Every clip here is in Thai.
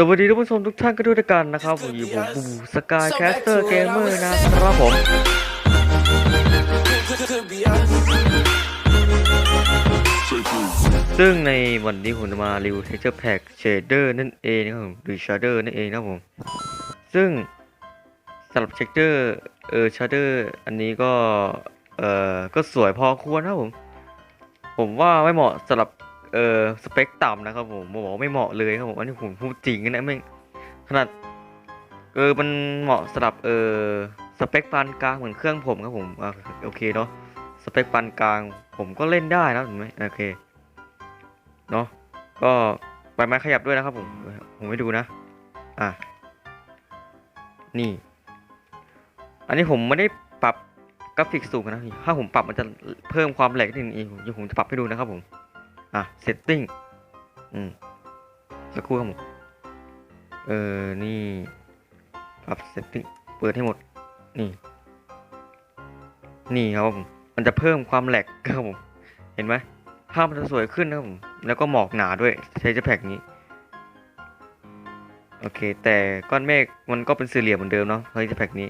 สวัสดีท่านผู้ชมทุกท่านกันด้วยกันนะครับผมอยู่ผมบูสกายแคสเตอร์เกมเมอร์นะครับผมซึ่งในวันนี้ผมจะมารีวิว texture pack shader นั่นเองนะครับผมหรือ shader นั่นเองนะครับผม ซึ่งสำหรับ texture เออ shader อันนี้ก็เออก็สวยพอควรนะผม ผมว่าไม่เหมาะสำหรับ เออสเปคต่ำนะครับผมผมบอกว่าไม่เหมาะเลยครับผมอันนี้ผมพูดจริงนะไม่ขนาดเออมันเหมาะสำหรับเออสเปคปานกลางเหมือนเครื่องผมครับผมอะโอเคเนาะสเปคปานกลาง ผมก็เล่นได้นะเห็นไหมโอเคเนาะก็ใบไม้ขยับด้วยนะครับผมผมให้ดูนะ อะนี่ อันนี้ผมไม่ได้ปรับกราฟิกสูงนะถ้าผมปรับมันจะเพิ่มความแหลกนิดนึงเองผมจะปรับให้ดูนะครับผม อะ setting อืมสักครู่ครับผมเออ นี่ปรับ setting เปิดให้หมด นี่ นี่ครับผม มันจะเพิ่มความแหลกครับผม เห็นไหมภาพมันจะสวยขึ้นนะครับผม แล้วก็หมอกหนาด้วย ใช้เจแพกนี้ โอเค แต่ก้อนเมฆมันก็เป็นสี่เหลี่ยมเหมือนเดิมเนาะเฮ้ยเจแพกนี้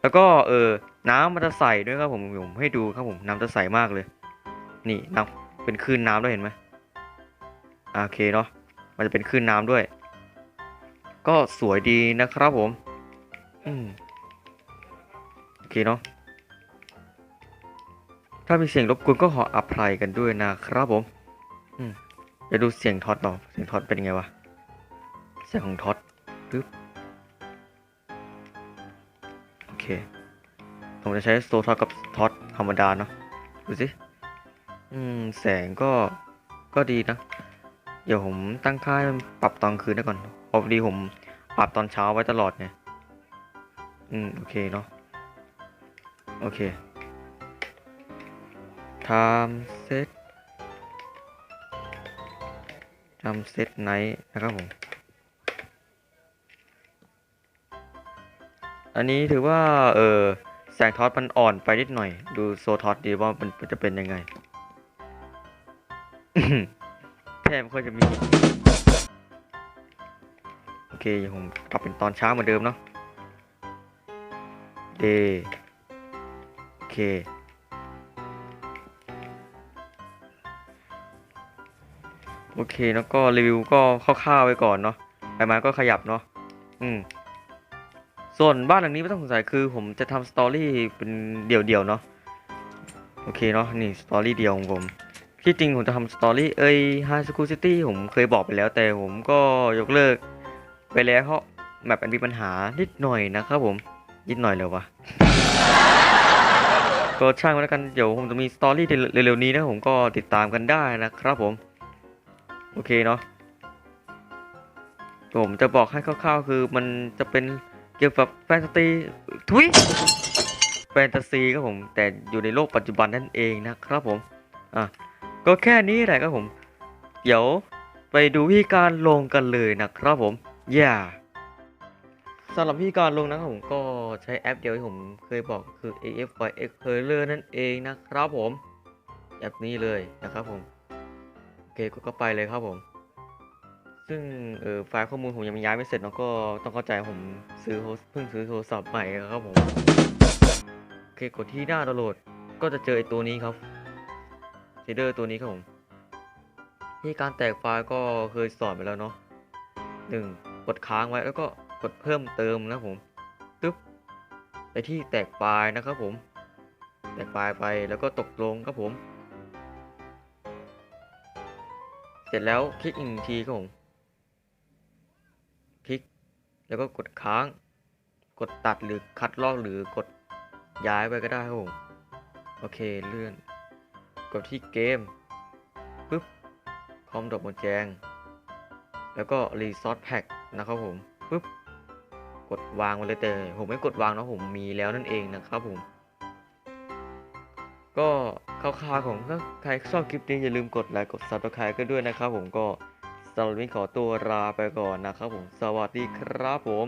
แล้วก็เออ น้ำมันจะใสด้วยครับผมผมให้ดูครับผม น้ำจะใสมากเลย นี่น้ำ เป็นคลื่นน้ำด้วยเห็นไหมโอเคเนาะมันจะเป็นคลื่นน้ำด้วย ก็สวยดีนะครับผมอืมโอเคเนาะถ้ามีเสียงรบกวนก็ขออภัยกันด้วยนะครับผมอืมเดี๋ยวดูเสียงท็อตต่อเสียงท็อตเป็นไงวะเสียงของท็อตปึ๊บโอเคผมจะใช้โซท็อตกับท็อตธรรมดาเนาะดูสิ อืม แสงก็ก็ดีนะ เดี๋ยวผมตั้งค่าให้มันปรับตอนคืนได้ก่อนพอดีผมปรับตอนเช้าไว้ตลอดไง อืม โอเคเนาะ โอเค time set time set night นะครับผม อันนี้ถือว่า เออแสงทอตมันอ่อนไปนิดหน่อย ดูโซทอตดีว่ามันจะเป็นยังไง แทบไม่ค่อยจะมี โอเคผมกลับเป็นตอนเช้าเหมือนเดิมเนาะเดโอเคโอเคแล้วก็รีวิวก็คร่าวๆไว้ก่อนเนาะใบไม้ก็ขยับเนาะอืมส่วนบ้านหลังนี้ไม่ต้องสงสัยคือ ผมจะทำสตอรี่เป็นเดี่ยวๆเนาะโอเคเนาะนี่สตอรี่เดียวของผม ที่จริงผมจะทำสตอรี่เอ้ย High School City ผมเคยบอกไปแล้ว แต่ผมก็ยกเลิกไปแล้วเพราะแมปมันมีปัญหานิดหน่อยนะครับผมนิดหน่อยเลยวะก็ช่างมันแล้วกันเดี๋ยวผมจะมีสตอรี่เร็วๆนี้นะผมก็ติดตามกันได้นะครับผม โอเคเนาะผมจะบอกให้คร่าวๆ คือมันจะเป็นเกี่ยวกับแฟนตาซีทุยแฟนตาซีครับผม แต่อยู่ในโลกปัจจุบันนั่นเองนะครับผม อะ ก็แค่นี้แหละครับผม เดี๋ยวไปดูวิธีการลงกันเลยนะครับผม อย่าสำหรับวิธีการลงนะครับผมก็ใช้แอปเดียวที่ผมเคยบอกคือ AFY Explorer นั่นเองนะครับผม แอปนี้เลยนะครับผม โอเคก็ไปเลยครับผม ซึ่งเออไฟล์ข้อมูลผมยังย้ายไม่เสร็จเนาะก็ต้องเข้าใจผมซื้อโทรเพิ่งซื้อโทรศัพท์ใหม่ครับผม โอเคกดที่หน้าดาวน์โหลดก็จะเจอไอตัวนี้ครับ เชดเดอร์ตัวนี้ครับผมที่การแตกไฟล์ก็เคยสอนไปแล้วเนาะหนึ่งกดค้างไว้แล้วก็กดเพิ่มเติมนะผมตึ๊บไปที่แตกไฟล์นะครับผม แตกไฟล์ไปแล้วก็ตกลงครับผม เสร็จแล้วคลิกอีกทีครับผมคลิกแล้วก็กดค้าง กดตัดหรือคัดลอกหรือกดย้ายไปก็ได้ครับผม โอเคเลื่อน กดที่เกมปุ๊บคอมดอกบนแจง แล้วก็รีซอสแพ็กนะครับผมปุ๊บกดวางมาเลยแต่ผมไม่กดวางนะผมมีแล้วนั่นเองนะครับผม ก็คร่าวๆของใครชอบคลิปนี้อย่าลืมกดไลค์กดซับสไครต์ก็ด้วยนะครับผมก็สำหรับวันนี้ขอตัวลาไปก่อนนะครับผม สวัสดีครับผม